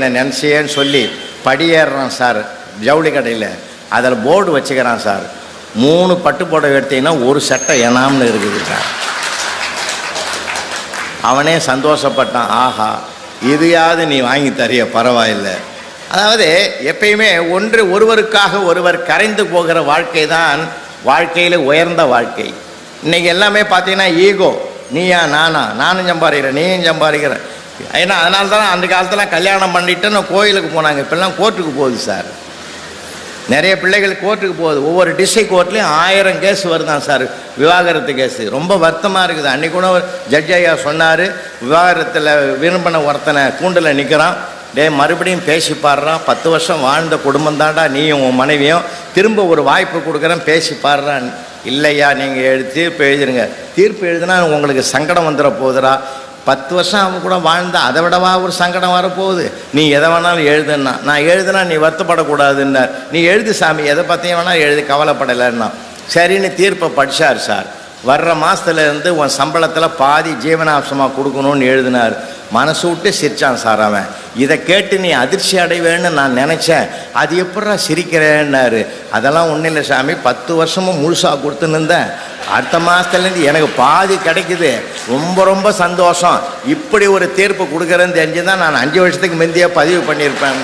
என்னை நினச்சேன்னு சொல்லி படியேறுறான் சார். ஜவுளி கடையில். அதில் போர்டு வச்சுக்கிறான் சார். மூணு பட்டு புடவை எடுத்தீங்கன்னா ஒரு சட்டை எனாம்னு இருக்குது சார். அவனே சந்தோஷப்பட்டான். ஆஹா இதையாவது நீ வாங்கி தரிய பரவாயில்லை. அதாவது எப்பயுமே ஒன்று ஒருவருக்காக ஒருவர் கரைந்து போகிற வாழ்க்கை தான் வாழ்க்கையில் உயர்ந்த வாழ்க்கை. இன்னைக்கு எல்லாமே பார்த்தீங்கன்னா ஈகோ. நீயா நானா? நானும் சம்பாதிக்கிறேன் நீயும் சம்பாதிக்கிற. ஏன்னா அதனால தான் அந்த காலத்தில் கல்யாணம் பண்ணிட்டு நான் கோயிலுக்கு போனாங்க. இப்போல்லாம் கோர்ட்டுக்கு போகுது சார். நிறைய பிள்ளைகள் கோர்ட்டுக்கு போகுது. ஒவ்வொரு டிஸ்ட்ரிக் கோர்ட்லேயும் ஆயிரம் கேஸ் வருதான் சார். விவாகரத்து கேஸு. ரொம்ப வருத்தமாக இருக்குது. அன்றைக்கூட கூட ஜட்ஜ் ஐயா சொன்னார் விவாகரத்தில் விரும்பின ஒருத்தனை கூண்டில் நிற்கிறான் டே மறுபடியும் பேசி பாடுறான் பத்து வருஷம் வாழ்ந்த குடும்பம் தாண்டா நீயும் உன் மனைவியும். திரும்ப ஒரு வாய்ப்பு கொடுக்குறேன் பேசி பாடுறான். இல்லையா நீங்கள் எழுதி தீர்ப்பு எழுதிருங்க. தீர்ப்பு எழுதுனா உங்களுக்கு சங்கடம் வந்துட போகுதுடா பத்து வருஷம் அவன் கூட வாழ்ந்தா அதை விடவா ஒரு சங்கடம் வரப்போகுது? நீ எதை வேணாலும் எழுதுன்னா நான் எழுதுனா நீ வருத்தப்படக்கூடாதுன்னார். நீ எழுது சாமி எதை பற்றியும் வேணாலும் எழுதி கவலைப்படலைன்னா. சரின்னு தீர்ப்பை படித்தார் சார். வர்ற மாதத்துலேருந்து உன் சம்பளத்தில் பாதி ஜீவனாம்சமாக கொடுக்கணும்னு எழுதினார். மனசு விட்டு சிரிச்சான் சார் அவன். இதை கேட்டு நீ அதிர்ச்சி அடைவேன்னு நான் நினச்சேன். அது எப்படா சிரிக்கிறேன்னாரு. அதெல்லாம் ஒன்றும் இல்லை சாமி பத்து வருஷமும் முழுசாக கொடுத்துன்னு இருந்தேன். அடுத்த மாதத்துலேருந்து எனக்கு பாதி கிடைக்குது. ரொம்ப ரொம்ப சந்தோஷம். இப்படி ஒரு தீர்ப்பு கொடுக்குறேன்னு தெரிஞ்சு தான் நான் அஞ்சு வருஷத்துக்கு முந்தைய பதிவு பண்ணியிருப்பேன்.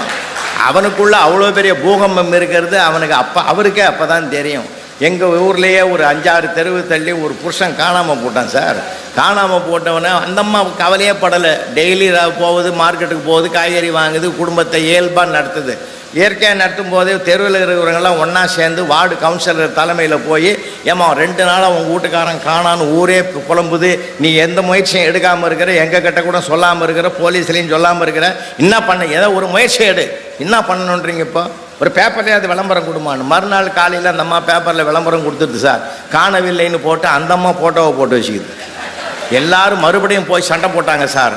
அவனுக்குள்ளே அவ்வளோ பெரிய பூகம்பம் இருக்கிறது அவனுக்கு அப்போ அவருக்கே அப்போ தான் தெரியும். எங்கள் ஊர்லேயே ஒரு அஞ்சாறு தெருவு தள்ளி ஒரு புருஷன் காணாமல் போட்டான் சார். காணாமல் போட்டவனே அந்த அம்மா கவலையே படலை. டெய்லி போகுது மார்க்கெட்டுக்கு போகுது காய்கறி வாங்குது குடும்பத்தை இயல்பாக நடத்துது. இயற்கையாக நடத்தும் போது தெருவில் இருக்கிறவங்கெல்லாம் ஒன்றா சேர்ந்து வார்டு கவுன்சிலர் தலைமையில் போய் ஏம்மா ரெண்டு நாளாக உங்கள் வீட்டுக்காரன் காணான்னு ஊரே புலம்புது. நீ எந்த முயற்சியும் எடுக்காமல் இருக்கிற எங்கள் கிட்ட கூட சொல்லாமல் இருக்கிற போலீஸ்லேயும் சொல்லாமல் இருக்கிற என்ன பண்ண ஏதோ ஒரு முயற்சி எடு. என்ன பண்ணணுன்றீங்க இப்போ? ஒரு பேப்பர்லேயே அது விளம்பரம் கொடுமான்னு. மறுநாள் காலையில் அந்த அம்மா பேப்பரில் விளம்பரம் கொடுத்துருது சார். காணவில்லைன்னு போட்டு அந்த அம்மா ஃபோட்டோவை போட்டு வச்சுக்குது. எல்லாரும் மறுபடியும் போய் சண்டை போட்டாங்க சார்.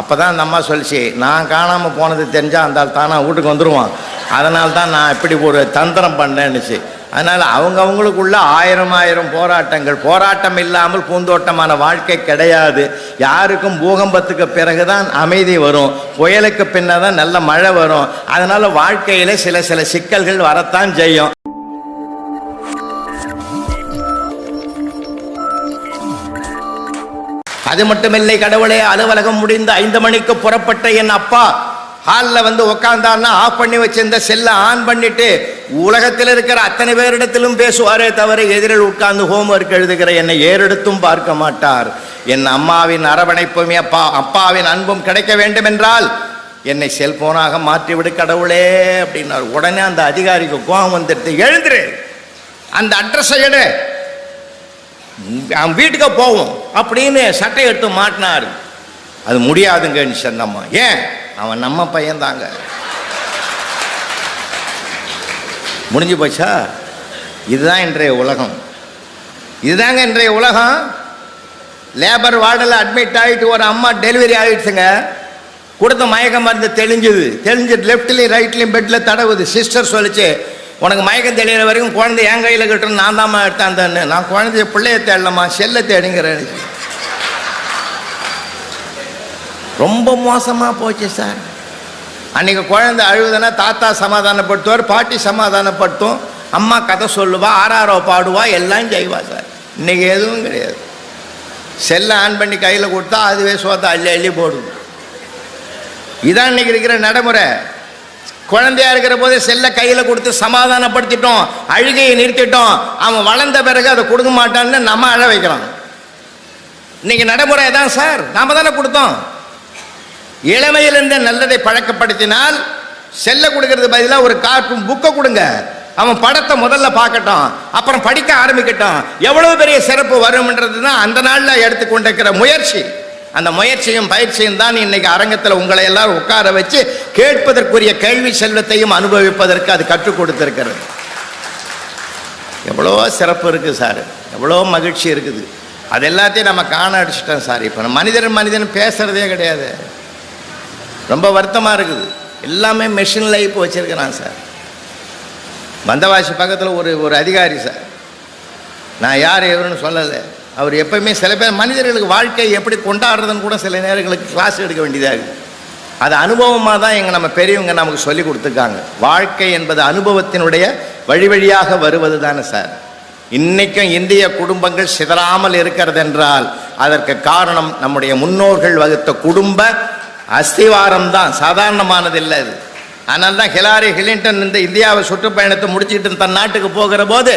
அப்போ தான் அந்த அம்மா சொல்லிச்சு நான் காணாமல் போனது தெரிஞ்சால் அந்த ஆள் தானா வீட்டுக்கு வந்துடுவான் அதனால தான் நான் இப்படி ஒரு தந்திரம் பண்ணேன்னுச்சு. அதனால் அவங்கவுங்களுக்குள்ள ஆயிரம் ஆயிரம் போராட்டங்கள். போராட்டம் இல்லாமல் பூந்தோட்டமான வாழ்க்கை கிடையாது. யாருக்கும் பூகம்பத்துக்கு பிறகு தான் அமைதி வரும். புயலுக்கு பின்ன தான் நல்ல மழை வரும். அதனால் வாழ்க்கையில் சில சில சிக்கல்கள் வரத்தான் செய்யும். அது மட்டுமில்லை கடவுளே அலுவலகம் முடிந்து ஐந்து மணிக்கு புறப்பட்ட என் அப்பா. ஹாலில் வந்து உக்காந்தான்னா ஆஃப் பண்ணி வச்சிருந்த செல்லை ஆன் பண்ணிட்டு உலகத்தில் இருக்கிற அத்தனை பேரிடத்திலும் பேசுவாரே தவிர எதிரில் உட்கார்ந்து ஹோம்ஒர்க் எழுதுகிற என்னை ஏறெடுத்தும் பார்க்க மாட்டார். என் அம்மாவின் அரவணைப்பும் அப்பா அப்பாவின் அன்பும் கிடைக்க வேண்டும் என்றால் என்னை செல்போனாக மாற்றிவிடு கடவுளே அப்படின்னார். உடனே அந்த அதிகாரிக்கு கோபம் வந்துடுது. எழுந்துரு. அந்த அட்ரஸை எடு. அவன் வீட்டுக்கு போவோம் அப்படின்னு சட்டை எடுத்து மாட்டினார். அது முடியாதுங்கன்னு சொன்னம்மா. ஏன்? அவன் நம்ம பையன்தாங்க. முடிஞ்சு போச்சா? இதுதான் இன்றைய உலகம். இதுதாங்க இன்றைய உலகம். லேபர் வார்டில் அட்மிட் ஆகிட்டு ஒரு அம்மா டெலிவரி ஆகிடுச்சுங்க கொடுத்த மயக்க மருந்து தெளிஞ்சுது. தெளிஞ்சு லெஃப்ட்லேயும் ரைட்லேயும் பெட்டில் தடவுது. சிஸ்டர் சொல்லிச்சு உனக்கு மயக்கம் தெளிகிற வரைக்கும் குழந்தை என் கையில் கிட்டணும் நான் தாம்மா எடுத்தாந்தேன்னு நான் குழந்தைய பிள்ளைய தேடலம்மா. செல்லை தேடுங்கிறேன். ரொம்ப மோசமாக போச்சு சார். அன்றைக்கி குழந்தை அழுகுதுன்னா தாத்தா சமாதானப்படுத்துவார் பாட்டி சமாதானப்படுத்தும். அம்மா கதை சொல்லுவா ஆறாரோ பாடுவா எல்லாம் செய்வா சார். இன்றைக்கி எதுவும் கிடையாது. செல்லை ஆன் பண்ணி கையில் கொடுத்தா அதுவே சோத்தை அள்ளி அள்ளி போடுது. இதான் இன்னைக்கு இருக்கிற நடைமுறை. குழந்தையா இருக்கிற போது செல்லை கையில் கொடுத்து சமாதானப்படுத்திட்டோம் அழுகையை நிறுத்திட்டோம். அவன் வளர்ந்த பிறகு அதை கொடுக்க மாட்டான்னு நம்ம அழ வைக்கிறான் இன்னைக்கு நடைமுறை தான் சார். நாம தானே கொடுத்தோம். இளமையிலிருந்த நல்லதை பழக்கப்படுத்தினால் செல்ல கொடுக்கறது பதிலாக ஒரு கார்ட்டூன் புக்கை கொடுங்க. அவன் படத்தை முதல்ல பார்க்கட்டும் அப்புறம் படிக்க ஆரம்பிக்கட்டும். எவ்வளவு பெரிய சிறப்பு வரும்ன்றது தான் அந்த நாளில் எடுத்துக்கொண்டிருக்கிற முயற்சி. அந்த முயற்சியும் பயிற்சியும் தான் இன்னைக்கு அரங்கத்தில் உங்களை எல்லாரும் உட்கார வச்சு கேட்பதற்குரிய கேள்வி செல்வத்தையும் அனுபவிப்பதற்கு அது கற்றுக் கொடுத்துருக்கிறது. எவ்வளோ சிறப்பு இருக்குது சார். எவ்வளோ மகிழ்ச்சி இருக்குது. அது எல்லாத்தையும் நம்ம காண அடிச்சிட்டோம் சார். இப்போ மனிதன் மனிதன் பேசுகிறதே கிடையாது. ரொம்ப வருத்தமாக இருக்குது. எல்லாமே மெஷின் லைஃப் வச்சுருக்கிறான் சார். வந்தவாசி பக்கத்தில் ஒரு ஒரு அதிகாரி சார். நான் யார் எவருன்னு சொல்லலை. அவர் எப்பயுமே சில பேர் மனிதர்களுக்கு வாழ்க்கை எப்படி கொண்டாடுறதுன்னு கூட சில நேரங்களுக்கு கிளாஸ் எடுக்க வேண்டியதாக இருக்குது அது அனுபவமாக தான் எங்கள் நம்ம பெரியவங்க நமக்கு சொல்லி கொடுத்துருக்காங்க. வாழ்க்கை என்பது அனுபவத்தினுடைய வழி வழியாக வருவது தானே சார். இன்றைக்கும் இந்திய குடும்பங்கள் சிதறாமல் இருக்கிறது என்றால் அதற்கு காரணம் நம்முடைய முன்னோர்கள் வகுத்த குடும்ப அஸ்திவாரம் தான் சாதாரணமானது இல்லை அது. ஆனால் தான் ஹிலாரி ஹிலின்டன் இந்த இந்தியாவை சுற்றுப்பயணத்தை முடிச்சுட்டு தன் நாட்டுக்கு போகிற போது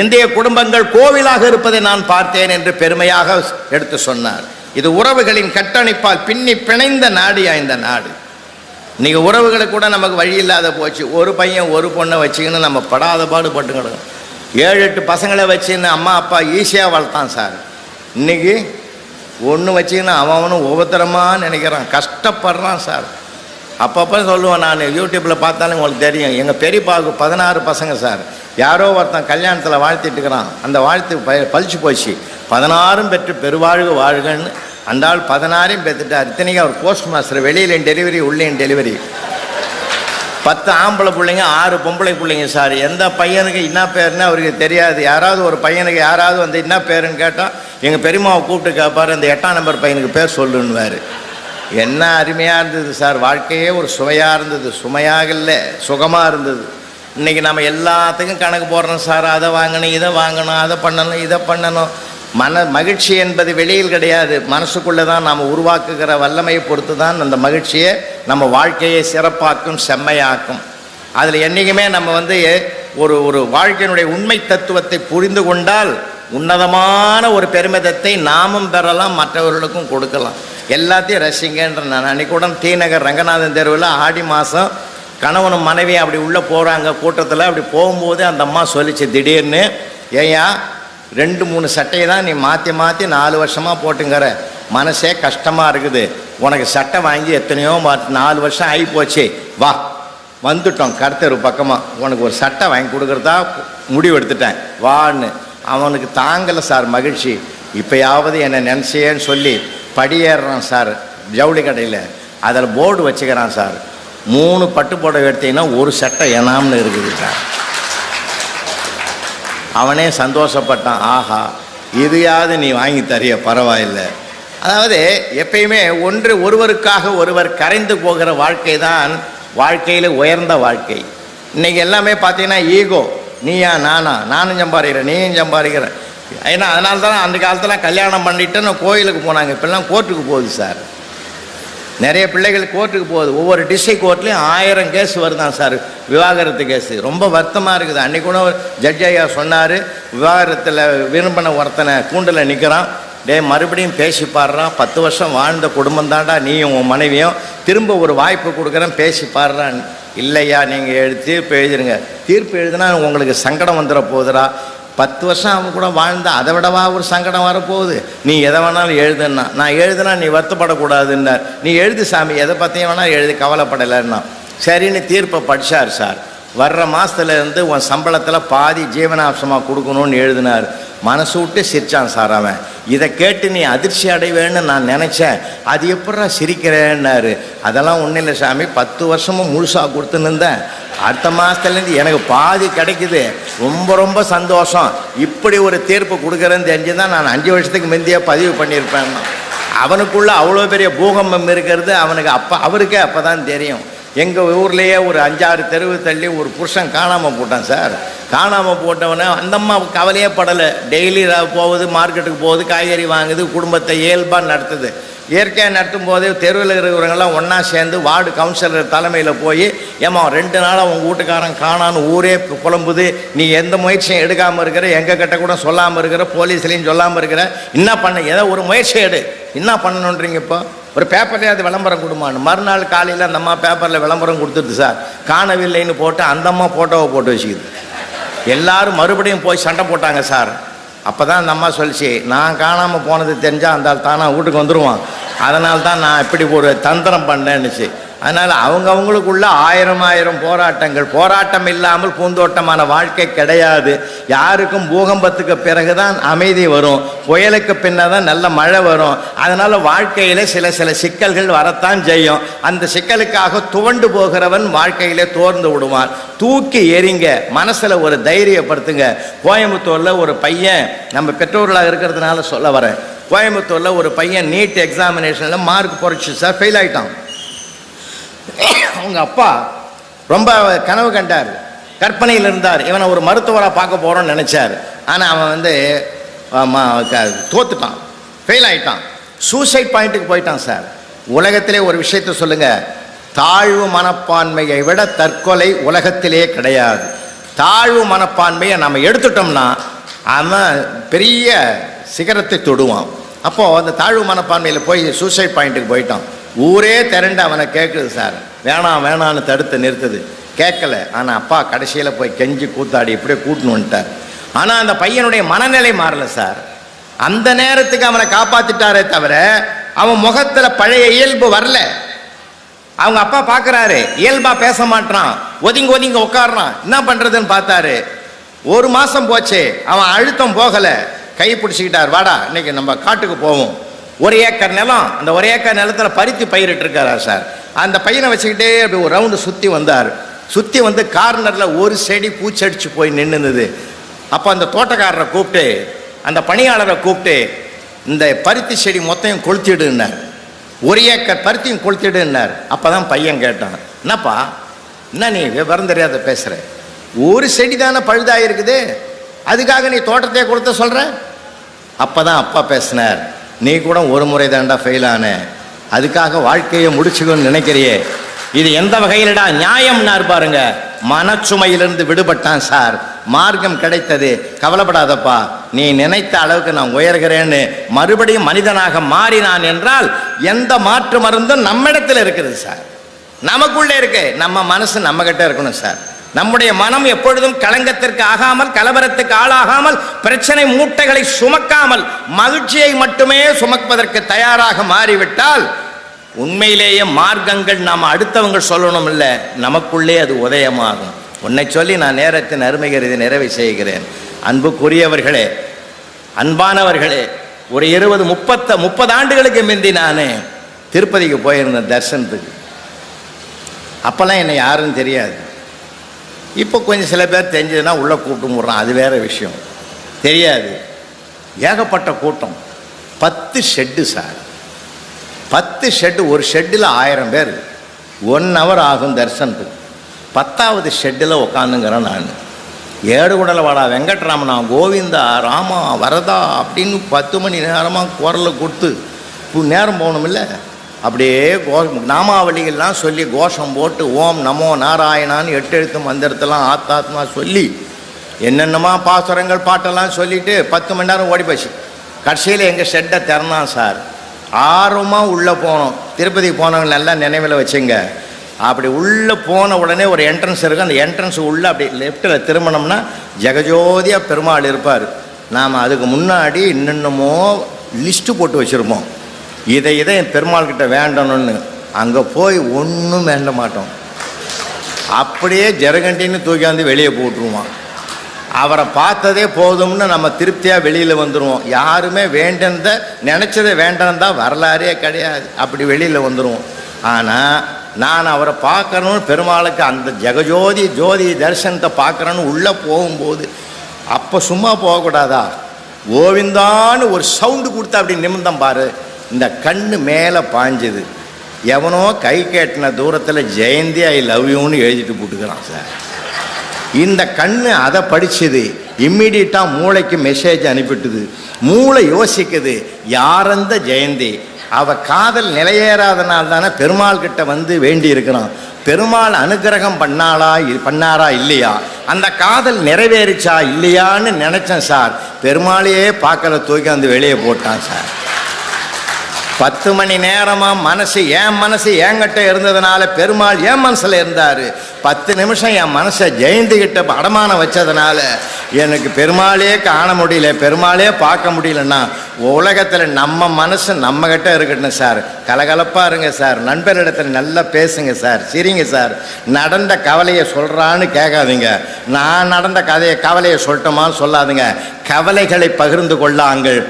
இந்திய குடும்பங்கள் கோவிலாக இருப்பதை நான் பார்த்தேன் என்று பெருமையாக எடுத்து சொன்னார். இது உறவுகளின் கட்டணிப்பால் பின்னி பிணைந்த நாடியா இந்த நாடு. இன்னைக்கு உறவுகளுக்கு கூட நமக்கு வழி இல்லாத போச்சு. ஒரு பையன் ஒரு பொண்ணை வச்சுக்கின்னு நம்ம படாத பாடு கிடக்கும் ஏழு எட்டு பசங்களை வச்சுன்னு அம்மா அப்பா ஈஸியாக வளர்த்தான் சார். இன்னைக்கு ஒன்று வச்சிங்கன்னா அவனும் உபத்திரமாக நினைக்கிறான். கஷ்டப்படுறான் சார். அப்பப்போ சொல்லுவேன் நான் யூடியூப்பில் பார்த்தாலும் உங்களுக்கு தெரியும். எங்கள் பெரியப்பாவுக்கு பதினாறு பசங்க சார். யாரோ ஒருத்தன் கல்யாணத்தில் வாழ்த்திட்டுக்கிறான் அந்த வாழ்த்து ப பழிச்சு போச்சு. பதினாறும் பெற்று பெருவாழ்கு வாழ்கன்னு அந்த ஆள் பதினாறையும் பெற்றுட்டார். இத்தனைக்கும் அவர் போஸ்ட் மாஸ்டர் வெளியிலையும் டெலிவரி உள்ளேயும் டெலிவரி பத்து ஆம்பளை பிள்ளைங்க ஆறு பொம்பளை பிள்ளைங்க சார். எந்த பையனுக்கு என்ன பேருன்னு அவருக்கு தெரியாது. யாராவது ஒரு பையனுக்கு யாராவது வந்து என்ன பேருன்னு கேட்டால் எங்கள் பெரியம்மாவை கூப்பிட்டு கேட்பாரு அந்த எட்டாம் நம்பர் பையனுக்கு பேர் சொல்லுன்னுவார். என்ன அருமையாக இருந்தது சார். வாழ்க்கையே ஒரு சுவையாக இருந்தது. சுமையாக இல்லை சுகமாக இருந்தது. இன்றைக்கி நம்ம எல்லாத்துக்கும் கணக்கு போடுறோம் சார். அதை வாங்கணும் இதை வாங்கணும் அதை பண்ணணும் இதை பண்ணணும். மன மகிழ்ச்சி என்பது வெளியில் கிடையாது. மனசுக்குள்ளே தான் நாம் உருவாக்குகிற வல்லமையை பொறுத்து தான் அந்த மகிழ்ச்சியை நம்ம வாழ்க்கையை சிறப்பாக்கும் செம்மையாக்கும். அதில் என்றைக்குமே நம்ம வந்து ஒரு ஒரு வாழ்க்கையினுடைய உண்மை தத்துவத்தை புரிந்து கொண்டால் உன்னதமான ஒரு பெருமிதத்தை நாமும் பெறலாம் மற்றவர்களுக்கும் கொடுக்கலாம். எல்லாத்தையும் ரசிங்கன்ற நான் அன்னைக்கு கூட ரங்கநாதன் தெருவில் ஆடி மாதம் கணவனும் மனைவி அப்படி உள்ளே போகிறாங்க கூட்டத்தில் அப்படி போகும்போது அந்த அம்மா சொல்லிச்சு திடீர்னு ஏயா ரெண்டு மூணு சட்டையை தான் நீ மாற்றி மாற்றி நாலு வருஷமாக போட்டுங்கிற. மனசே கஷ்டமாக இருக்குது. உனக்கு சட்டை வாங்கி எத்தனையோ நாலு வருஷம் ஆகி போச்சு. வா. வந்துட்டோம் கருத்தர் பக்கமாக உனக்கு ஒரு சட்டை வாங்கி கொடுக்குறதா முடிவு எடுத்துட்டேன். வான்னு. அவனுக்கு தாங்கலை சார் மகிழ்ச்சி. இப்போயாவது என்னை நினச்சேன்னு சொல்லி படியேறுறான் சார் ஜவுளி கடையில். அதில் போர்டு வச்சுக்கிறான் சார். மூணு பட்டு புடவை எடுத்தீங்கன்னா ஒரு சட்டை எனாம்னு இருக்குது சார். அவனே சந்தோஷப்பட்டான். ஆஹா இதையாவது நீ வாங்கி தரிய பரவாயில்லை. அதாவது எப்பயுமே ஒன்று ஒருவருக்காக ஒருவர் கரைந்து போகிற வாழ்க்கை தான் வாழ்க்கையில் உயர்ந்த வாழ்க்கை. இன்றைக்கி எல்லாமே பார்த்தீங்கன்னா ஈகோ. நீயா நானா? நானும் சம்பாதிக்கிறேன் நீயும் சம்பாதிக்கிறேன். ஏன்னா அதனால தான் அந்த காலத்தில் கல்யாணம் பண்ணிட்டு கோயிலுக்கு போனாங்க. இப்போல்லாம் கோர்ட்டுக்கு போகுது சார். நிறைய பிள்ளைகள் கோர்ட்டுக்கு போகுது. ஒவ்வொரு டிஸ்ட்ரிக்ட் கோர்ட்லேயும் ஆயிரம் கேஸ் வருதான் சார்? விவாகரத்து கேஸு. ரொம்ப வருத்தமாக இருக்குது. அன்றைக்கூட கூட ஜட்ஜ் ஐயா சொன்னார் விவாகரத்தில் விரும்பின ஒருத்தனை கூண்டில் நிற்கிறான் டேய் மறுபடியும் பேசி பாடுறான் பத்து வருஷம் வாழ்ந்த குடும்பம் தாண்டா நீயும் உன் மனைவியும். திரும்ப ஒரு வாய்ப்பு கொடுக்குறேன் பேசி பாடுறான் இல்லையா நீங்கள் எழுதி தீர்ப்பு எழுதிருங்க. தீர்ப்பு எழுதினா உங்களுக்கு சங்கடம் வந்துட போகுதுடா பத்து வருஷம் அவன் கூட வாழ்ந்தா அதை விடவா ஒரு சங்கடம் வரப்போகுது? நீ எதை வேணாலும் எழுதுன்னா நான் எழுதுனா நீ வருத்தப்படக்கூடாதுன்னார் நீ எழுது சாமி எதை பற்றியும் வேணால் எழுதி கவலைப்படலைன்னா. சரின்னு தீர்ப்பை படித்தார் சார். வர்ற மாசத்துல இருந்து உன் சம்பளத்தில் பாதி ஜீவனாம்சமாக கொடுக்கணும்னு எழுதினார். மனசு விட்டு சிரிச்சான் சார் அவன். இதை கேட்டு நீ அதிர்ச்சி அடைவேன்னு நான் நினச்சேன். அது எப்படா சிரிக்கிறேன்னாரு. அதெல்லாம் ஒன்றும் இல்லை சாமி பத்து வருஷமும் முழுசாக கொடுத்துன்னு இருந்தேன். அடுத்த மாதத்துலேருந்து எனக்கு பாதி கிடைக்குது. ரொம்ப ரொம்ப சந்தோஷம். இப்படி ஒரு தீர்ப்பு கொடுக்குறேன்னு தெரிஞ்சு தான் நான் அஞ்சு வருஷத்துக்கு முந்தையே பதிவு பண்ணியிருப்பேன். அவனுக்குள்ளே அவ்வளோ பெரிய பூகம்பம் இருக்கிறது அவனுக்கு அப்போ அவருக்கே அப்போ தான் தெரியும். எங்கள் ஊர்லேயே ஒரு அஞ்சாறு தெருவு தள்ளி ஒரு புருஷன் காணாமல் போட்டான் சார். காணாமல் போட்டவனே அந்தம்மா கவலையே படலை. டெய்லி போகுது மார்க்கெட்டுக்கு போகுது காய்கறி வாங்குது குடும்பத்தை இயல்பாக நடத்துது. இயற்கையாக நடத்தும் போது தெருவில் இருக்கிறவங்கெல்லாம் ஒன்றா சேர்ந்து வார்டு கவுன்சிலர் தலைமையில் போய் ஏம்மா ரெண்டு நாளாக உங்கள் வீட்டுக்காரன் காணான்னு ஊரே புலம்புது. நீ எந்த முயற்சியும் எடுக்காமல் இருக்கிற எங்கள் கிட்ட கூட சொல்லாமல் இருக்கிற போலீஸ்லேயும் சொல்லாமல் இருக்கிற என்ன பண்ண ஏதோ ஒரு முயற்சி எடு. என்ன பண்ணணுன்றீங்க இப்போ? ஒரு பேப்பர்லேயே அது விளம்பரம் கொடுமான்னு. மறுநாள் காலையில் அந்த அம்மா பேப்பரில் விளம்பரம் கொடுத்துருது சார் காணவில்லைன்னு போட்டு அந்த அம்மா ஃபோட்டோவை போட்டு வச்சுக்குது. எல்லாரும் மறுபடியும் போய் சண்டை போட்டாங்க சார். அப்போ தான் அந்த அம்மா சொல்லிச்சு நான் காணாமல் போனது தெரிஞ்சால் அந்த ஆள் தானா வீட்டுக்கு வந்துடுவான் அதனால தான் நான் இப்படி ஒரு தந்திரம் பண்ணேன்னுச்சு. அதனால் அவங்கவுங்களுக்குள்ள ஆயிரம் ஆயிரம் போராட்டங்கள். போராட்டம் இல்லாமல் பூந்தோட்டமான வாழ்க்கை கிடையாது. யாருக்கும் பூகம்பத்துக்கு பிறகு தான் அமைதி வரும். புயலுக்கு பின்னர் தான் நல்ல மழை வரும். அதனால் வாழ்க்கையில் சில சில சிக்கல்கள் வரத்தான் செய்யும். அந்த சிக்கலுக்காக துவண்டு போகிறவன் வாழ்க்கையிலே தோர்ந்து விடுவான். தூக்கி எறிங்க. மனசில் ஒரு தைரியப்படுத்துங்க. கோயம்புத்தூரில் ஒரு பையன் நம்ம பெற்றோர்களாக இருக்கிறதுனால சொல்ல வரேன். கோயம்புத்தூரில் ஒரு பையன் நீட் எக்ஸாமினேஷனில் மார்க் குறைச்சி சார். ஃபெயில் ஆகிட்டான் அவங்க அப்பா ரொம்ப கனவு கண்டார். கற்பனையில் இருந்தார் இவனை ஒரு மருத்துவராக பார்க்க போகிறோன்னு நினச்சார். ஆனால் அவன் வந்து க- தோத்துட்டான். ஃபெயில் ஆயிட்டான். சூசைட் பாயிண்ட்டுக்கு போயிட்டான் சார் உலகத்திலே ஒரு விஷயத்தை சொல்லுங்க. தாழ்வு மனப்பான்மையை விட தற்கொலை உலகத்திலே கிடையாது. தாழ்வு மனப்பான்மையை நம்ம எடுத்துட்டோம்னா அவன் பெரிய சிகரத்தை தொடுவான். அப்போது அந்த தாழ்வு மனப்பான்மையில் போய் சூசைட் பாயிண்ட்டுக்கு போயிட்டான். ஊரே திரண்டு அவனை கேட்குது சார். வேணாம் வேணான்னு தடுத்து நிறுத்துது. கேட்கல ஆனால் அப்பா கடைசியில் போய் கெஞ்சி கூத்தாடி இப்படியே கூட்டின்னு வந்துட்டார். ஆனால் அந்த பையனுடைய மனநிலை மாறல சார். அந்த நேரத்துக்கு அவனை காப்பாற்றிட்டாரே தவிர அவன் முகத்தில் பழைய இயல்பு வரல. அவங்க அப்பா பார்க்குறாரு இயல்பாக பேச மாட்டான் ஒதுங்கி ஒதுங்கி உட்காடுறான் என்ன பண்ணுறதுன்னு பார்த்தாரு. ஒரு மாதம் போச்சு. அவன் அழுத்தம் போகலை. கை பிடிச்சிக்கிட்டார். வாடா இன்னைக்கு நம்ம காட்டுக்கு போவோம். ஒரு ஏக்கர் நிலம் அந்த ஒரு ஏக்கர் நிலத்தில் பருத்தி பயிரிட்டுருக்காரா சார்? அந்த பையனை வச்சுக்கிட்டே அப்படி ஒரு ரவுண்டு சுற்றி வந்தார். சுற்றி வந்து கார்னரில் ஒரு செடி பூச்சடிச்சு போய் நின்றுந்தது அப்போ அந்த தோட்டக்காரரை கூப்பிட்டு அந்த பணியாளரை கூப்பிட்டு இந்த பருத்தி செடி மொத்தையும் கொளுத்திடுன்னார். ஒரு ஏக்கர் பருத்தியும் கொளுத்திடுன்னார். அப்போ தான் பையன் கேட்டான் என்னப்பா என்ன நீ விவரம் தெரியாத பேசுகிற ஒரு செடி தானே பழுதாக இருக்குது அதுக்காக நீ தோட்டத்தையே கொளுத்த சொல்கிற அப்போ தான் அப்பா பேசினார் நீ கூட ஒரு முறை தாண்டா ஃபெயில் ஆன. அதுக்காக வாழ்க்கையை முடிச்சுக்கணும்னு நினைக்கிறியே. இது எந்த வகையிலடா நியாயம்னார் பாருங்க. மனச்சுமையிலிருந்து விடுபட்டான் சார். மார்க்கம் கிடைத்தது. கவலைப்படாதப்பா. நீ நினைத்த அளவுக்கு நான் உயர்கிறேன்னு மறுபடியும் மனிதனாக மாறினான் என்றால் எந்த மாற்று மருந்தும் நம்மிடத்தில் இருக்குது சார். நமக்குள்ளே இருக்கு. நம்ம மனசு நம்மகிட்ட இருக்கணும் சார். நம்முடைய மனம் எப்பொழுதும் களங்கத்திற்கு ஆகாமல் கலவரத்துக்கு ஆளாகாமல் பிரச்சனை மூட்டைகளை சுமக்காமல் மகிழ்ச்சியை மட்டுமே சுமப்பதற்கு தயாராக மாறிவிட்டால் உண்மையிலேயே மார்க்கங்கள் நாம் அடுத்தவங்க சொல்லணும் இல்லை நமக்குள்ளே அது உதயமாகும். உன்னை சொல்லி நான் நேரத்தின் அருமை கருதி நிறைவு செய்கிறேன். அன்புக்குரியவர்களே அன்பானவர்களே ஒரு இருபது முப்பத்த முப்பது ஆண்டுகளுக்கு முந்தி நான் திருப்பதிக்கு போயிருந்தேன் தர்சனத்துக்கு. அப்போல்லாம் என்னை யாருன்னு தெரியாது. இப்போ கொஞ்சம் சில பேர் தெரிஞ்சதுன்னா உள்ளே கூட்டம் விட்றான் அது வேற விஷயம். தெரியாது. ஏகப்பட்ட கூட்டம். பத்து ஷெட்டு சார். பத்து ஷெட்டு ஒரு ஷெட்டில் ஆயிரம் பேர். ஒன் ஹவர் ஆகும் தரிசனத்துக்கு. பத்தாவது ஷெட்டில் உட்காந்துங்கிறேன் நான். ஏடுகுடல வாடா வெங்கட்ராமனா கோவிந்தா ராமா வரதா அப்படின்னு பத்து மணி நேரமாக குரலை கொடுத்து இப்போ நேரம் போகணுமில்ல? அப்படியே கோ நாமாவளிகள்லாம் சொல்லி கோஷம் போட்டு ஓம் நமோ நாராயணான்னு எட்டு எழுத்து மந்திரத்தெல்லாம் ஆத்தாத்மா சொல்லி என்னென்னமா பாசுரங்கள் பாட்டெல்லாம் சொல்லிட்டு பத்து மணி நேரம் ஓடி போச்சு. கடைசியில் எங்கள் ஷெட்டை திறந்தான் சார். ஆர்வமாக உள்ளே போனோம். திருப்பதி போனவங்க நல்லா நினைவில் வச்சுங்க. அப்படி உள்ளே போன உடனே ஒரு என்ட்ரன்ஸ் இருக்கும் அந்த என்ட்ரன்ஸ் உள்ளே அப்படி லெஃப்ட்டில் திரும்பினோம்னா ஜெகஜோதியாக பெருமாள் இருப்பார். நாம் அதுக்கு முன்னாடி இன்னென்னமோ லிஸ்ட்டு போட்டு வச்சுருப்போம். இதை இதை என் பெருமாள் கிட்ட வேண்டணும்னு. அங்கே போய் ஒன்றும் வேண்ட மாட்டோம். அப்படியே ஜெரகண்டின்னு தூக்காந்து வெளியே போட்டுருவான். அவரை பார்த்ததே போதும்னு நம்ம திருப்தியாக வெளியில் வந்துடுவோம் யாருமே வேண்டந்த நினச்சதை வேண்டாம் தான் வரலாறே கிடையாது. அப்படி வெளியில் வந்துடுவோம் ஆனால் நான் அவரை பார்க்கணும்னு பெருமாளுக்கு அந்த ஜெகஜோதி ஜோதி தரிசனத்தை பார்க்குறேன்னு உள்ளே போகும்போது அப்போ சும்மா போகக்கூடாதா? கோவிந்தான்னு ஒரு சவுண்டு கொடுத்து அப்படி நிமிந்தம் பாரு. இந்த கண்ணு மேலே பாஞ்சுது. எவனோ கை கேட்டின தூரத்தில் ஜெயந்தி ஐ லவ் யூன்னு எழுதிட்டு போட்டுக்கிறான் சார். இந்த கண்ணு அதை படிச்சுது. இம்மிடியட்டாக மூளைக்கு மெசேஜ் அனுப்பிட்டுது. மூளை யோசிக்குது யாரந்த ஜெயந்தி? அவ காதல் நிலையேறாதனால தானே பெருமாள் கிட்ட வந்து வேண்டி இருக்கிறான் பெருமாள் அனுக்கிரகம் பண்ணாளா பண்ணாரா இல்லையா? அந்த காதல் நிறைவேறிச்சா இல்லையான்னு நினைச்சேன் சார். பெருமாளையே பார்க்கல தூக்கி வந்து வெளியே போட்டான் சார். பத்து மணி நேரமாக மனசு என் மனசு என்கிட்ட இருந்ததுனால பெருமாள் என் மனசில் இருந்தார்? பத்து நிமிஷம் என் மனசை ஜெயந்திக்கிட்ட அடமானம் வச்சதுனால எனக்கு பெருமாளே காண முடியல பெருமாளே பார்க்க முடியலன்னா உலகத்தில் நம்ம மனசு நம்மக்கிட்ட இருக்கட்டும் சார். கலகலப்பாக இருங்க சார். நண்பரிடத்தில் நல்லா பேசுங்க சார். சரிங்க சார். நடந்த கவலையை சொல்கிறான்னு கேட்காதீங்க. நான் நடந்த கதையை கவலையை சொல்லட்டுமான்னு சொல்லாதுங்க. கவலைகளை பகிர்ந்து கொள்ளாங்கள்.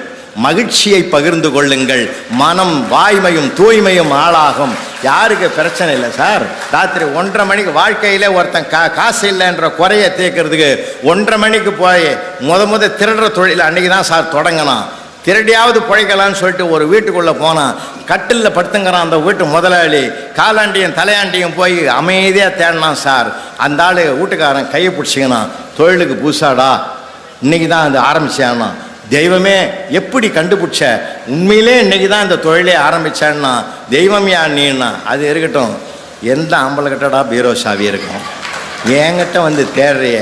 மகிழ்ச்சியை பகிர்ந்து கொள்ளுங்கள். மனம் வாய்மையும் தூய்மையும் ஆளாகும். யாருக்கு பிரச்சனை இல்லை சார்? ராத்திரி ஒன்றரை மணிக்கு வாழ்க்கையில் ஒருத்தன் கா காசு இல்லைன்ற குறையை தீர்க்கறதுக்கு ஒன்றரை மணிக்கு போய் முத முத திருடுற தொழில் அன்னைக்கு தான் சார் தொடங்கினான் திருடியாவது பிழைக்கலான்னு சொல்லிட்டு ஒரு வீட்டுக்குள்ளே போனான் கட்டிலில் படுத்துங்கிறான் அந்த வீட்டு முதலாளி. காலாண்டியும் தலையாண்டியும் போய் அமைதியாக தேடினான் சார். அந்த ஆள் வீட்டுக்காரன் கையை பிடிச்சிக்கினான். தொழிலுக்கு புதுசாடா? இன்னைக்கு தான் அது ஆரம்பிச்சானான் தெய்வமே எப்படி கண்டுபிடிச்ச? உண்மையிலே இன்னைக்கு தான் இந்த தொழிலே ஆரம்பிச்சான்னா தெய்வம் யா நீன்னா? அது இருக்கட்டும். எந்த ஆம்பளைக்கிட்டடா பீரோ சாவி இருக்கும்? என்கிட்ட வந்து தேடுறிய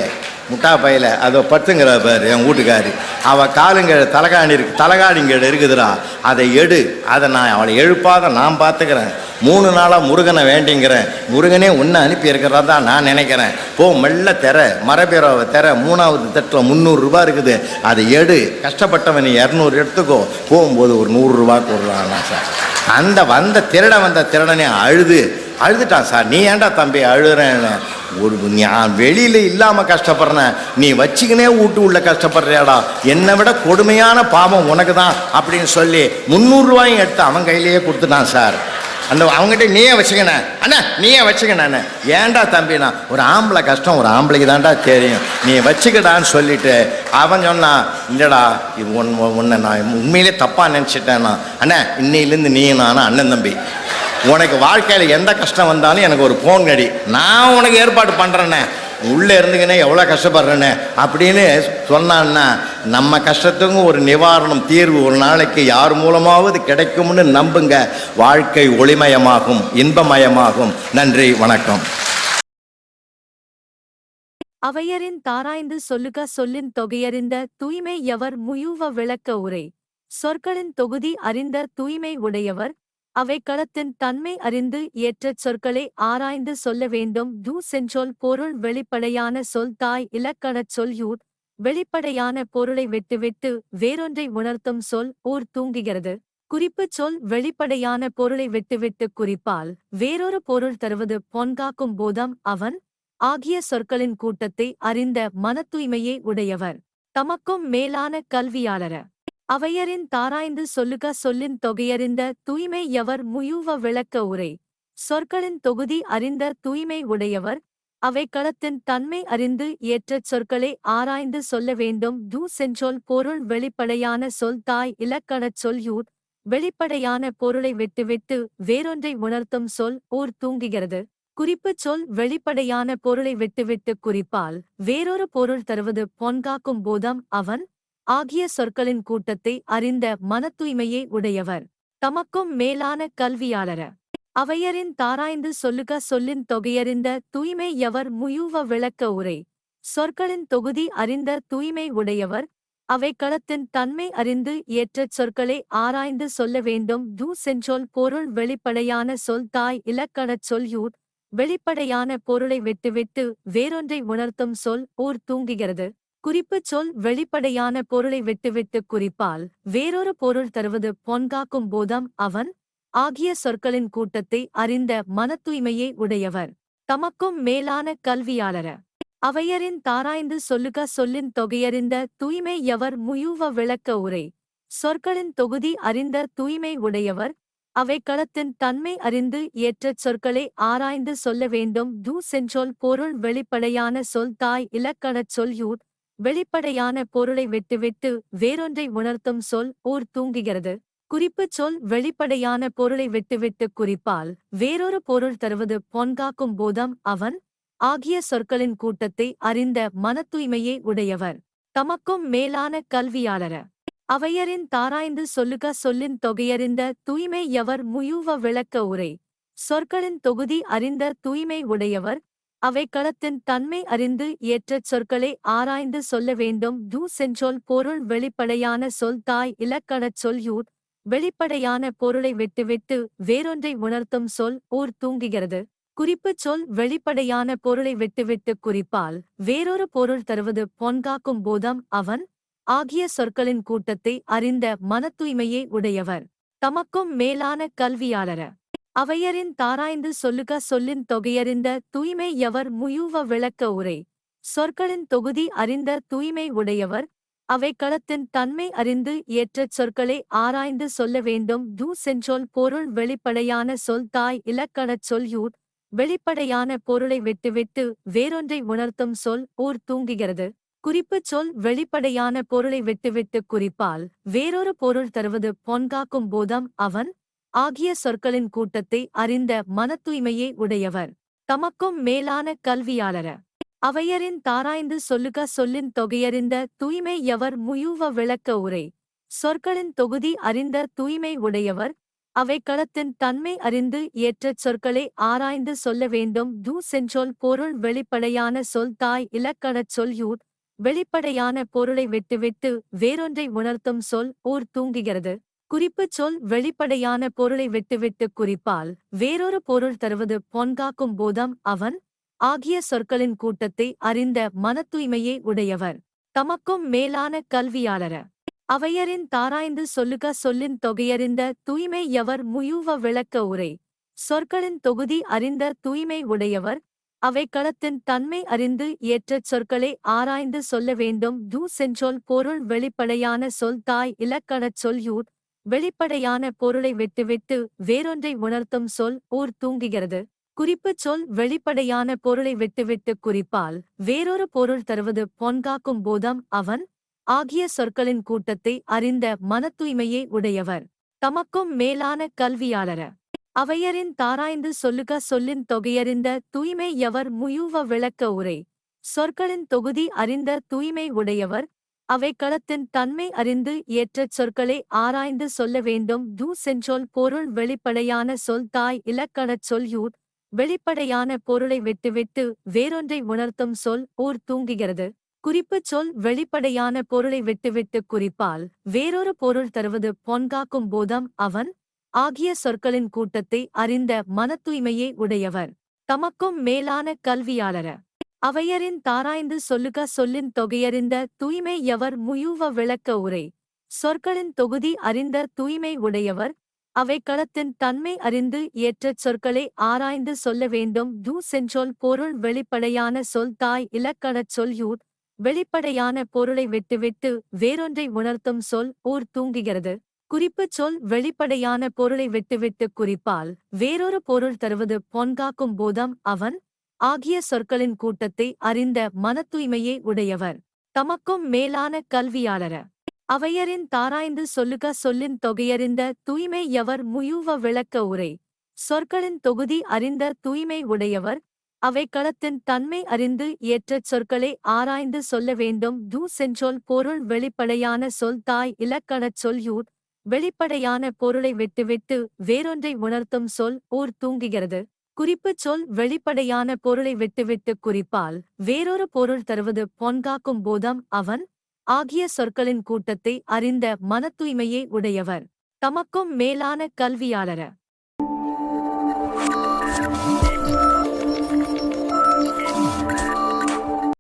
முட்டா பையில. அதை பத்துங்கிற பாரு என் வீட்டுக்காரி. அவள் காலுங்க தலைகாணி இருக்கு தலகாணிங்கடு இருக்குதுடா. அதை எடு. அதை நான் அவளை எழுப்பாத நான் பார்த்துக்கிறேன் மூணு நாளாக முருகனை வேண்டிங்கிறேன். முருகனே உன்னை அனுப்பியிருக்கிறதா தான் நான் நினைக்கிறேன். போ மெல்ல தர மரபேரவை தெர மூணாவது தட்டில் முந்நூறுரூபா இருக்குது. அதை எடு. கஷ்டப்பட்டவன் நீ இரநூறு எடுத்துக்கோ. போகும்போது ஒரு நூறுரூவா கொடுறான் சார். அந்த வந்த திருட வந்த திருடனே அழுது. அழுதுட்டான் சார். நீ ஏன்டா தம்பி அழுறேன்னு. ஒரு நான் வெளியில் இல்லாமல் கஷ்டப்படுறேன். நீ வச்சுக்கினே வீட்டு உள்ள கஷ்டப்படுறியாடா. என்னை விட கொடுமையான பாவம் உனக்கு தான் அப்படின்னு சொல்லி முந்நூறுரூவாயும் எடுத்து அவன் கையிலேயே கொடுத்துட்டான் சார். அந்த அவங்ககிட்ட நீயே வச்சுக்கினேன் அண்ணா நீயே வச்சுக்கினேன்னு ஏன்டா தம்பினா ஒரு ஆம்பளை கஷ்டம் ஒரு ஆம்பளைக்கு தான்டா தெரியும். நீ வச்சுக்கடான்னு சொல்லிட்டு அவன் சொன்னான் இல்லைடா இது உன் உன்னை நான் உண்மையிலே தப்பாக நினச்சிட்டேன்னா அண்ணா இன்னையிலேருந்து நீ நான் அண்ணன் தம்பி. உனக்கு வாழ்க்கையில் எந்த கஷ்டம் வந்தாலும் எனக்கு ஒரு ஃபோன் கடி நான் உனக்கு ஏற்பாடு பண்ணுறேண்ணே உள்ளே இருந்துக்கினே எவ்வளோ கஷ்டப்படுறேன்னு அப்படின்னு சொன்னான்னா நம்ம கஷ்டத்துக்கும் ஒரு நிவாரணம் தீர்வு ஒரு நாளைக்கு யார் மூலமாவது கிடைக்கும்னு நம்புங்க. வாழ்க்கை ஒளிமயமாகும் இன்பமயமாகும். நன்றி வணக்கம். அவையரின் தாராய்ந்து சொல்லுக சொல்லின் தொகையறிந்த தூய்மை எவர் முயுவ விளக்க உரை. சொற்களின் தொகுதி அறிந்த தூய்மை உடையவர் அவை களத்தின் தன்மை அறிந்து ஏற்ற சொற்களை ஆராய்ந்து சொல்ல வேண்டும். தூ செஞ்சொல் பொருள் வெளிப்படையான சொல் தாய் இலக்கணச் சொல் யூர் வெளிப்படையான பொருளை விட்டுவிட்டு வேறொன்றை உணர்த்தும் சொல் ஊர் தூங்குகிறது. குறிப்புச் சொல் வெளிப்படையான பொருளை விட்டுவிட்டு குறிப்பால் வேறொரு பொருள் தருவது பொன்காக்கும் போதம் அவன் ஆகிய சொற்களின் கூட்டத்தை அறிந்த மனத்தூய்மையே உடையவர். தமக்கும் மேலான கல்வியாளர அவையரின் தாராய்ந்து சொல்லுக சொல்லின் தொகையறிந்த தூய்மை எவர் முயூவ விளக்க உரை. சொற்களின் தொகுதி அறிந்த தூய்மை உடையவர். அவை களத்தின் தன்மை அறிந்து ஏற்ற சொற்களை ஆராய்ந்து சொல்ல வேண்டும். தூ செஞ்சொல் பொருள் வெளிப்படையான சொல் தாய் இலக்கணச் சொல் யூர். வெளிப்படையான பொருளை விட்டுவிட்டு வேறொன்றை உணர்த்தும் சொல் ஊர் தூங்குகிறது. குறிப்புச் சொல் வெளிப்படையான பொருளை விட்டுவிட்டு குறிப்பால் வேறொரு பொருள் தருவது பொன்காக்கும் போதம் அவன். ஆகிய சொற்களின் கூட்டத்தை அறிந்த மனத்தூய்மையே உடையவர். தமக்கும் மேலான கல்வியாளர. அவையரின் தாராய்ந்து சொல்லுக சொல்லின் தொகையறிந்த தூய்மை எவர் முயுவ விளக்க உரை. சொற்களின் தொகுதி அறிந்த தூய்மை உடையவர். அவை களத்தின் தன்மை அறிந்து ஏற்ற சொற்களை ஆராய்ந்து சொல்ல வேண்டும். தூ செஞ்சொல் பொருள் வெளிப்படையான சொல் தாய் இலக்கணச் சொல் யூர். வெளிப்படையான பொருளை விட்டுவிட்டு வேறொன்றை உணர்த்தும் சொல் ஊர் தூங்குகிறது. குறிப்புச் சொல் வெளிப்படையான பொருளை விட்டுவிட்டு குறிப்பால் வேறொரு பொருள் தருவது பொன்காக்கும் போதம் அவன் ஆகிய சொற்களின் கூட்டத்தை அறிந்த மனத்தூய்மையே உடையவர். தமக்கும் மேலான கல்வியாளர. அவையரின் தாராய்ந்து சொல்லுக சொல்லின் தொகையறிந்த தூய்மை எவர் முயுவ விளக்க உரை. சொற்களின் தொகுதி அறிந்த தூய்மை உடையவர். அவை களத்தின் தன்மை அறிந்து ஏற்ற சொற்களை ஆராய்ந்து சொல்ல வேண்டும் தூ செஞ்சொல் பொருள் வெளிப்படையான சொல் தாய் இலக்கணச் சொல்யூர் வெளிப்படையான பொருளை விட்டுவிட்டு வேறொன்றை உணர்த்தும் சொல் ஊர் தூங்குகிறது. குறிப்புச் சொல் வெளிப்படையான பொருளை விட்டுவிட்டு குறிப்பால் வேறொரு பொருள் தருவது பொன்காக்கும் போதம் அவன். ஆகிய சொற்களின் கூட்டத்தை அறிந்த மனத்தூய்மையே உடையவர். தமக்கும் மேலான கல்வியாளர. அவையரின் தாராய்ந்து சொல்லுக சொல்லின் தொகையறிந்த தூய்மை எவர் முயூவ விளக்க உரை. சொற்களின் தொகுதி அறிந்த தூய்மை உடையவர். அவை களத்தின் தன்மை அறிந்து ஏற்ற சொற்களை ஆராய்ந்து சொல்ல வேண்டும். தூ செஞ்சொல் பொருள் வெளிப்படையான சொல். தாய் இலக்கணச் சொல். யூட் வெளிப்படையான பொருளை விட்டுவிட்டு வேறொன்றை உணர்த்தும் சொல். ஊர் தூங்குகிறது. குறிப்புச் சொல் வெளிப்படையான பொருளை விட்டுவிட்டு குறிப்பால் வேறொரு பொருள் தருவது பொன்காக்கும் போதம். அவன் ஆகிய சொற்களின் கூட்டத்தை அறிந்த மனத்தூய்மையே உடையவர். தமக்கும் மேலான கல்வியாளர. அவையரின் தாராய்ந்து சொல்லுக சொல்லின் தொகையறிந்த தூய்மை எவர் முயுவ விளக்க உரை. சொற்களின் தொகுதி அறிந்த தூய்மை உடையவர் அவைக்களத்தின் தன்மை அறிந்து ஏற்ற சொற்களை ஆராய்ந்து சொல்ல வேண்டும். தூ சென்றொல் பொருள் வெளிப்படையான சொல் தாய் இலக்கணச் சொல் யூர் வெளிப்படையான பொருளை விட்டுவிட்டு வேறொன்றை உணர்த்தும் சொல் ஊர் தூங்குகிறது. குறிப்புச் சொல் வெளிப்படையான பொருளை விட்டுவிட்டு குறிப்பால் வேறொரு பொருள் தருவது பொன்காக்கும் போதம் அவன் ஆகிய சொற்களின் கூட்டத்தை அறிந்த மனத்தூய்மையே உடையவர். தமக்கும் மேலான கல்வியாளர. அவையரின் தாராய்ந்து சொல்லுக சொல்லின் தொகையறிந்த தூய்மை எவர் முயூவ விளக்க உரை. சொற்களின் தொகுதி அறிந்த தூய்மை உடையவர். அவை களத்தின் தன்மை அறிந்து ஏற்ற சொற்களை ஆராய்ந்து சொல்ல வேண்டும். தூ சென்றொல் பொருள் வெளிப்படையான சொல் தாய் இலக்கணச் சொல்யூர் வெளிப்படையான பொருளை விட்டுவிட்டு வேறொன்றை உணர்த்தும் சொல் ஊர் தூங்குகிறது. குறிப்புச் சொல் வெளிப்படையான பொருளை விட்டுவிட்டு குறிப்பால் வேறொரு பொருள் தருவது பொன்காக்கும் போதம் அவன் ஆகிய சொற்களின் கூட்டத்தை அறிந்த மனத்தூய்மையே உடையவர். தமக்கும் மேலான கல்வியாளர. அவையரின் தாராய்ந்து சொல்லுக சொல்லின் தொகையறிந்த தூய்மை எவர் முயூவ விளக்க உரை. சொற்களின் தொகுதி அறிந்த தூய்மை உடையவர். அவை களத்தின் தன்மை அறிந்து ஏற்ற சொற்களை ஆராய்ந்து சொல்ல வேண்டும். தூ சென்றொல் பொருள் வெளிப்படையான சொல் தாய் இலக்கணச் சொல் யூட் வெளிப்படையான பொருளை விட்டுவிட்டு வேறொன்றை உணர்த்தும் சொல் ஊர் தூங்குகிறது. குறிப்புச் சொல் வெளிப்படையான பொருளை விட்டுவிட்டு குறிப்பால் வேறொரு பொருள் தருவது பொன்காக்கும் போதம் அவன் ஆகிய சொற்களின் கூட்டத்தை அறிந்த மனத்தூய்மையே உடையவர். தமக்கும் மேலான கல்வியாளர. அவையரின் தாராய்ந்து சொல்லுக சொல்லின் தொகையறிந்த தூய்மை எவர் முயூவ விளக்க உரை. சொற்களின் தொகுதி அறிந்த தூய்மை உடையவர் அவை களத்தின் தன்மை அறிந்து ஏற்ற சொற்களை ஆராய்ந்து சொல்ல வேண்டும். தூ சென்றொல் பொருள் வெளிப்படையான சொல் தாய் இலக்கணச் சொல் யூட் வெளிப்படையான பொருளை விட்டுவிட்டு வேறொன்றை உணர்த்தும் சொல் ஊர் தூங்குகிறது. குறிப்புச் சொல் வெளிப்படையான பொருளை விட்டுவிட்டு குறிப்பால் வேறொரு பொருள் தருவது பொன்காக்கும் போதம் அவன் ஆகிய சொற்களின் கூட்டத்தை அறிந்த மனத்தூய்மையே உடையவர். தமக்கும் மேலான கல்வியாளர அவையரின் தாராய்ந்து சொல்லுக சொல்லின் தொகையறிந்த தூய்மை எவர் முயூவ விளக்க உரை. சொற்களின் தொகுதி அறிந்த தூய்மை உடையவர் அவைக்களத்தின் தன்மை அறிந்து ஏற்ற சொற்களை ஆராய்ந்து சொல்ல வேண்டும். தூ செஞ்சொல் பொருள் வெளிப்படையான சொல் தாய் இலக்கணச் சொல் யூட் வெளிப்படையான பொருளை விட்டுவிட்டு வேறொன்றை உணர்த்தும் சொல் ஊர் தூங்குகிறது. குறிப்புச் சொல் வெளிப்படையான பொருளை விட்டுவிட்டு குறிப்பால் வேறொரு பொருள் தருவது பொன்காக்கும் போதம் அவன் ஆகிய சொற்களின் கூட்டத்தை அறிந்த மனத்தூய்மையே உடையவர். தமக்கும் மேலான கல்வியாளர. அவையரின் தாராய்ந்து சொல்லுக சொல்லின் தொகையறிந்த தூய்மை எவர் முயூவ விளக்க உரை. சொற்களின் தொகுதி அறிந்த தூய்மை உடையவர். அவை களத்தின் தன்மை அறிந்து ஏற்ற சொற்களை ஆராய்ந்து சொல்ல வேண்டும். தூ சென்றொல் பொருள் வெளிப்படையான சொல் தாய் இலக்கணச் சொல்யூர் வெளிப்படையான பொருளை விட்டுவிட்டு வேறொன்றை உணர்த்தும் சொல் ஊர் தூங்குகிறது. குறிப்புச் சொல் வெளிப்படையான பொருளை விட்டுவிட்டு குறிப்பால் வேறொரு பொருள் தருவது பொன்காக்கும் போதம் அவன் ஆகிய சொற்களின் கூட்டத்தை அறிந்த மனத்தூய்மையே உடையவர். தமக்கும் மேலான கல்வியாளர.